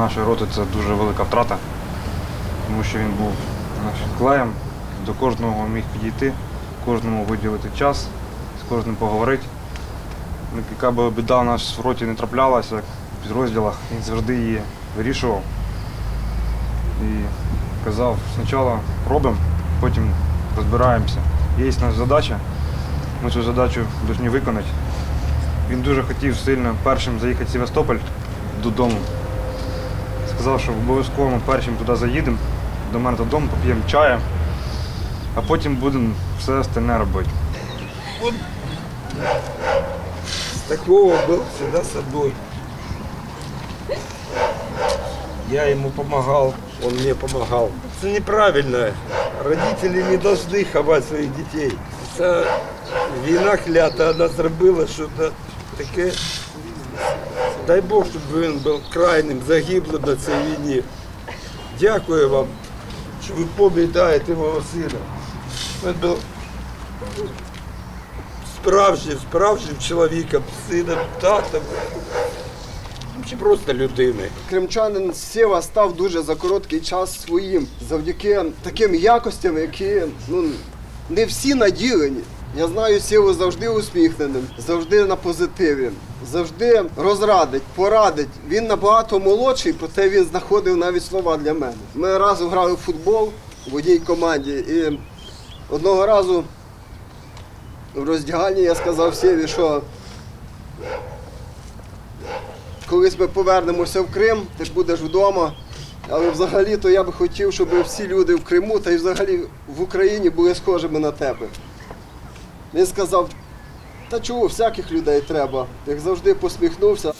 нашої роти це дуже велика втрата, тому що він був нашим клеєм, до кожного міг підійти, кожному виділити час, з кожним поговорити. Ну, Яка б біда в нас в роті не траплялася в підрозділах, він завжди її вирішував. І казав, спочатку робимо, потім розбираємося. Є наша задача, ми цю задачу повинні виконати. Він дуже хотів сильно першим заїхати в Севастополь додому Сказав, що обов'язково ми першим туди заїдемо, до мене додому, поп'ємо чаю, а потім будемо все остальне робити. Такого был всегда с собой. Я ему помогал, он мне помогал. Это неправильно. Родители не должны ховать своих детей. Це війна клята, вона зробила щось таке. Дай Бог, щоб він був крайнім загиблим на цій війні. Дякую вам, що ви пам'ятаєте мого сина. Він був справжнім, справжнім чоловіком, сином, татом, чи просто людиною. Кримчанин Сєва став дуже за короткий час своїм завдяки таким якостям, які ну, не всі наділені. Я знаю Сєву завжди усміхненим, завжди на позитиві, завжди розрадить, порадить. Він набагато молодший, проте він знаходив навіть слова для мене. Ми разом грали в футбол в одній команді, і одного разу в роздягальні я сказав Сєві, що колись ми повернемося в Крим, ти ж будеш вдома. Але взагалі-то я би хотів, щоб всі люди в Криму та й взагалі в Україні були схожими на тебе. Він сказав, та чого, всяких людей треба. Як завжди посміхнувся.